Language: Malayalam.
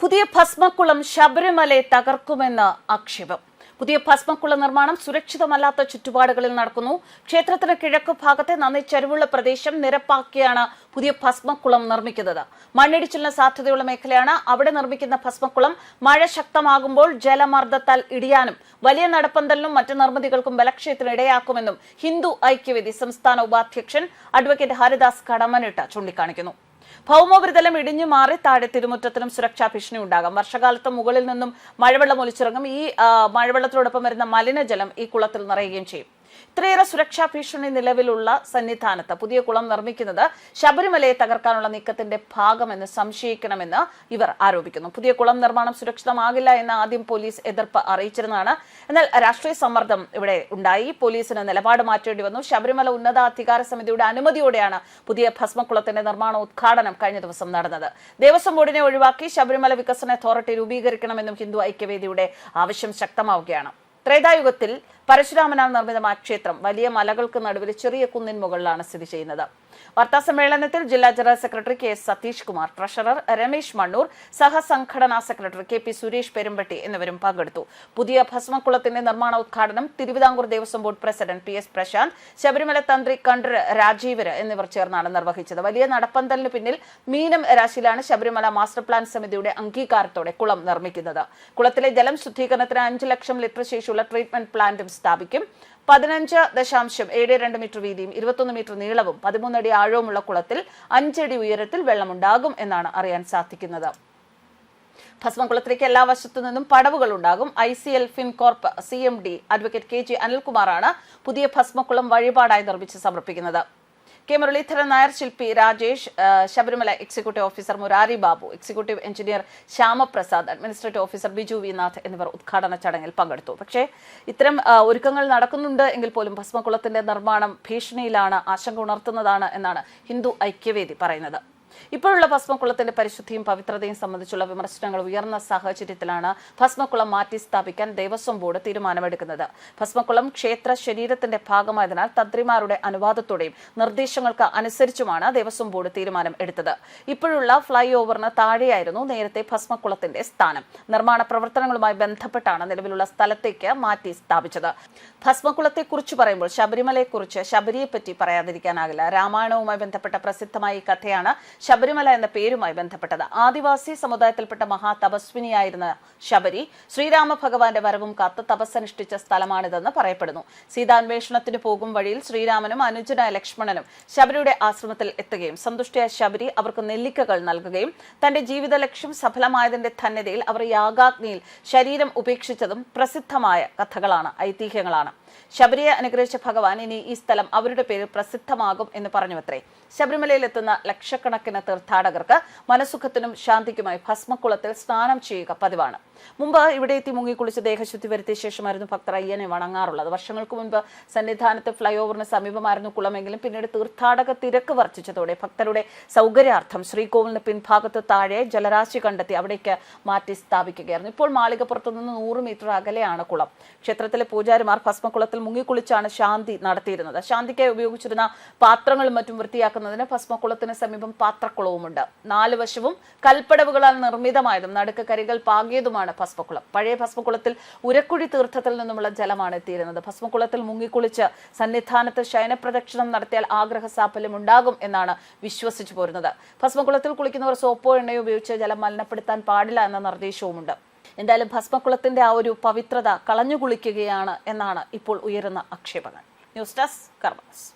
പുതിയ ഭസ്മക്കുളം ശബരിമലയെ തകർക്കുമെന്ന് ആക്ഷേപം. പുതിയ ഭസ്മക്കുള നിർമ്മാണം സുരക്ഷിതമല്ലാത്ത ചുറ്റുപാടുകളിൽ നടക്കുന്നു. ക്ഷേത്രത്തിന് കിഴക്ക് ഭാഗത്തെ നന്ദി ചരിവുള്ള പ്രദേശം നിരപ്പാക്കിയാണ് പുതിയ ഭസ്മക്കുളം നിർമ്മിക്കുന്നത്. മണ്ണിടിച്ചിലിന് സാധ്യതയുള്ള മേഖലയാണ് അവിടെ നിർമ്മിക്കുന്ന ഭസ്മക്കുളം. മഴ ശക്തമാകുമ്പോൾ ജലമർദ്ദത്താൽ ഇടിയാനും വലിയ നടപ്പന്തലിനും മറ്റ് നിർമ്മിതികൾക്കും ബലക്ഷയത്തിന് ഇടയാക്കുമെന്നും ഹിന്ദു ഐക്യവേദി സംസ്ഥാന ഉപാധ്യക്ഷൻ അഡ്വക്കേറ്റ് ഹരിദാസ് കടമനിട്ട ചൂണ്ടിക്കാണിക്കുന്നു. ഭൗമോപരിതലം ഇടിഞ്ഞു മാറി താഴെ തിരുമുറ്റത്തിനും സുരക്ഷാ ഭീഷണി ഉണ്ടാകാം. വർഷകാലത്ത് മുകളിൽ നിന്നും മഴവെള്ളം ഒലിച്ചിറങ്ങും. ഈ മഴവെള്ളത്തിനോടൊപ്പം വരുന്ന മലിനജലം ഈ കുളത്തിൽ നിറയുകയും ചെയ്യും. ഇത്രയേറെ സുരക്ഷാ ഭീഷണി നിലവിലുള്ള സന്നിധാനത്ത് പുതിയ കുളം നിർമ്മിക്കുന്നത് ശബരിമലയെ തകർക്കാനുള്ള നീക്കത്തിന്റെ ഭാഗമെന്ന് സംശയിക്കണമെന്ന് ഇവർ ആരോപിക്കുന്നു. പുതിയ കുളം നിർമ്മാണം സുരക്ഷിതമാകില്ല എന്ന് ആദ്യം പോലീസ് എതിർപ്പ് അറിയിച്ചിരുന്നതാണ്. എന്നാൽ രാഷ്ട്രീയ സമ്മർദ്ദം ഇവിടെ ഉണ്ടായി. പോലീസിന് നിലപാട് മാറ്റേണ്ടി വന്നു. ശബരിമല ഉന്നത അധികാര സമിതിയുടെ അനുമതിയോടെയാണ് പുതിയ ഭസ്മക്കുളത്തിന്റെ നിർമ്മാണ ഉദ്ഘാടനം കഴിഞ്ഞ ദിവസം നടന്നത്. ദേവസ്വം ബോർഡിനെ ഒഴിവാക്കി ശബരിമല വികസന അതോറിറ്റി രൂപീകരിക്കണമെന്നും ഹിന്ദു ഐക്യവേദിയുടെ ആവശ്യം ശക്തമാവുകയാണ്. ത്രേതായുഗത്തിൽ പരശുരാമനാൽ നിർമ്മിതമായ ക്ഷേത്രം വലിയ മലകൾക്ക് നടുവിൽ ചെറിയ കുന്നിൻ മുകളിലാണ് സ്ഥിതി ചെയ്യുന്നത്. വാർത്താ സമ്മേളനത്തിൽ ജില്ലാ general secretary K S Satheesh Kumar treasurer Ramesh Mannur സഹസംഘടനാ secretary K P Suresh Perumpatti എന്നിവരും പങ്കെടുത്തു. പുതിയ ഭസ്മക്കുളത്തിന്റെ നിർമ്മാണ ഉദ്ഘാടനം Thiruvithamkoor Devaswom board president P S Prashanth Sabarimala തന്ത്രി കണ്ഠർ രാജീവര് എന്നിവർ ചേർന്നാണ് നിർവഹിച്ചത്. വലിയ നടപ്പന്തലിന് പിന്നിൽ മീനം രാശിയിലാണ് ശബരിമല മാസ്റ്റർ പ്ലാൻ സമിതിയുടെ അംഗീകാരത്തോടെ കുളം നിർമ്മിക്കുന്നത്. കുളത്തിലെ ജലം ശുദ്ധീകരണത്തിന് അഞ്ച് ലക്ഷം ലിറ്റർ ശേഷിയുള്ള ട്രീറ്റ്മെന്റ് പ്ലാന്റും സ്ഥാപിക്കും. പതിനഞ്ച് ദശാംശം ഏഴ് രണ്ട് മീറ്റർ വീതിയും ഇരുപത്തൊന്ന് മീറ്റർ നീളവും പതിമൂന്നടി ആഴവുമുള്ള കുളത്തിൽ അഞ്ചടി ഉയരത്തിൽ വെള്ളമുണ്ടാകും എന്നാണ് അറിയാൻ സാധിക്കുന്നത്. ഭസ്മകുളത്തിലേക്ക് എല്ലാ വശത്തു നിന്നും പടവുകൾ ഉണ്ടാകും. I C L Fincorp C M D advocate K G അനിൽകുമാറാണ് പുതിയ ഭസ്മകുളം വഴിപാടായി നിർമ്മിച്ച് സമർപ്പിക്കുന്നത്. കെ മുരളീധരൻ നായർ ശില്പി Rajesh Sabarimala executive officer Murari Babu executive engineer Shyamaprasad administrative officer Biju V Nath എന്നിവർ ഉദ്ഘാടന ചടങ്ങിൽ പങ്കെടുത്തു. പക്ഷേ ഇത്തരം ഒരുക്കങ്ങൾ നടക്കുന്നുണ്ട് എങ്കിൽ പോലും ഭസ്മകുളത്തിന്റെ നിർമ്മാണം ഭീഷണിയിലാണ് ആശങ്ക ഉണർത്തുന്നതാണ് എന്നാണ് ഹിന്ദു ഐക്യവേദി പറയുന്നത്. ഇപ്പോഴുള്ള ഭസ്മക്കുളത്തിന്റെ പരിശുദ്ധിയും പവിത്രതയും സംബന്ധിച്ചുള്ള വിമർശനങ്ങൾ ഉയർന്ന സാഹചര്യത്തിലാണ് ഭസ്മക്കുളം മാറ്റി സ്ഥാപിക്കാൻ ദേവസ്വം ബോർഡ് തീരുമാനമെടുക്കുന്നത്. ഭസ്മക്കുളം ക്ഷേത്ര ശരീരത്തിന്റെ ഭാഗമായതിനാൽ തന്ത്രിമാരുടെ അനുവാദത്തോടെയും നിർദ്ദേശങ്ങൾക്ക് അനുസരിച്ചുമാണ് ദേവസ്വം ബോർഡ് തീരുമാനം എടുത്തത്. ഇപ്പോഴുള്ള ഫ്ലൈ ഓവറിന് താഴെയായിരുന്നു നേരത്തെ ഭസ്മക്കുളത്തിന്റെ സ്ഥാനം. നിർമ്മാണ പ്രവർത്തനങ്ങളുമായി ബന്ധപ്പെട്ടാണ് നിലവിലുള്ള സ്ഥലത്തേക്ക് മാറ്റി സ്ഥാപിച്ചത്. ഭസ്മക്കുളത്തെ കുറിച്ച് പറയുമ്പോൾ ശബരിമലയെക്കുറിച്ച് ശബരിയെപ്പറ്റി പറയാതിരിക്കാനാകില്ല. രാമായണവുമായി ബന്ധപ്പെട്ട പ്രസിദ്ധമായ ഈ കഥയാണ് ശബരിമല എന്ന പേരുമായി ബന്ധപ്പെട്ടത്. ആദിവാസി സമുദായത്തിൽപ്പെട്ട മഹാതപസ്വിനിയായിരുന്ന ശബരി ശ്രീരാമ ഭഗവാന്റെ വരവും കാത്ത് തപസ്സനുഷ്ഠിച്ച സ്ഥലമാണിതെന്ന് പറയപ്പെടുന്നു. സീതാന്വേഷണത്തിന് പോകും വഴിയിൽ ശ്രീരാമനും അനുജനായ ലക്ഷ്മണനും ശബരിയുടെ ആശ്രമത്തിൽ എത്തുകയും സന്തുഷ്ടയായ ശബരി അവർക്ക് നെല്ലിക്കകൾ നൽകുകയും തന്റെ ജീവിത ലക്ഷ്യം സഫലമായതിന്റെ ധന്യതയിൽ അവർ യാഗാഗ്നിയിൽ ശരീരം ഉപേക്ഷിച്ചതും പ്രസിദ്ധമായ കഥകളാണ് ഐതിഹ്യങ്ങളാണ്. ശബരിയെ അനുഗ്രഹിച്ച ഭഗവാൻ ഇനി ഈ സ്ഥലം അവരുടെ പേരിൽ പ്രസിദ്ധമാകും എന്ന് പറഞ്ഞുവത്രേ. ശബരിമലയിൽ എത്തുന്ന ലക്ഷക്കണക്കിന് തീർത്ഥാടകർക്ക് മനസുഖത്തിനും ശാന്തിക്കുമായി ഭസ്മക്കുളത്തിൽ സ്നാനം ചെയ്യുക പതിവാണ്. മുമ്പ് ഇവിടെ എത്തി മുങ്ങിക്കുളിച്ച് ദേഹശുദ്ധി വരുത്തിയ ശേഷമായിരുന്നു ഭക്തർ അയ്യനെ വണങ്ങാറുള്ളത്. വർഷങ്ങൾക്ക് മുൻപ് സന്നിധാനത്തെ ഫ്ലൈ ഓവറിന് സമീപമായിരുന്നു കുളമെങ്കിലും പിന്നീട് തീർത്ഥാടക തിരക്ക് വർദ്ധിച്ചതോടെ ഭക്തരുടെ സൗകര്യാർത്ഥം ശ്രീകോവിലിന് പിൻഭാഗത്ത് താഴെ ജലരാശി കണ്ടെത്തി അവിടേക്ക് മാറ്റി സ്ഥാപിക്കുകയായിരുന്നു. ഇപ്പോൾ മാളികപ്പുറത്തു നിന്ന് നൂറ് മീറ്റർ അകലെയാണ് കുളം. ക്ഷേത്രത്തിലെ പൂജാരിമാർ ഭസ്മക്കുളത്തിൽ മുങ്ങിക്കുളിച്ചാണ് ശാന്തി നടത്തിയിരുന്നത്. ശാന്തിക്കായി ഉപയോഗിച്ചിരുന്ന പാത്രങ്ങളും മറ്റും വൃത്തിയാക്കുന്നതിന് ഭസ്മക്കുളത്തിന് സമീപം പാത്രക്കുളവുമുണ്ട്. നാല് വശവും കൽപ്പടവുകളാൽ നിർമ്മിതമായതും നടുക്ക് കരികൾ പാകിയതുമാണ്. ഭസ്മക്കുളം. പഴയ ഭസ്മക്കുളത്തിൽ ഉരക്കുഴി തീർത്ഥത്തിൽ നിന്നുമുള്ള ജലമാണ് എത്തിയിരുന്നത്. ഭസ്മക്കുളത്തിൽ മുങ്ങിക്കുളിച്ച് സന്നിധാനത്ത് ശയനപ്രദക്ഷിണം നടത്തിയാൽ ആഗ്രഹ സാഫല്യം ഉണ്ടാകും എന്നാണ് വിശ്വസിച്ചു പോരുന്നത്. ഭസ്മക്കുളത്തിൽ കുളിക്കുന്നവർ സോപ്പോ എണ്ണയോ ഉപയോഗിച്ച് ജലം മലിനപ്പെടുത്താൻ പാടില്ല എന്ന നിർദ്ദേശവുമുണ്ട്. എന്തായാലും ഭസ്മക്കുളത്തിന്റെ ആ ഒരു പവിത്രത കളഞ്ഞു കുളിക്കുകയാണ് എന്നാണ് ഇപ്പോൾ ഉയരുന്ന ആക്ഷേപങ്ങൾ. News desk കർമ്മസ്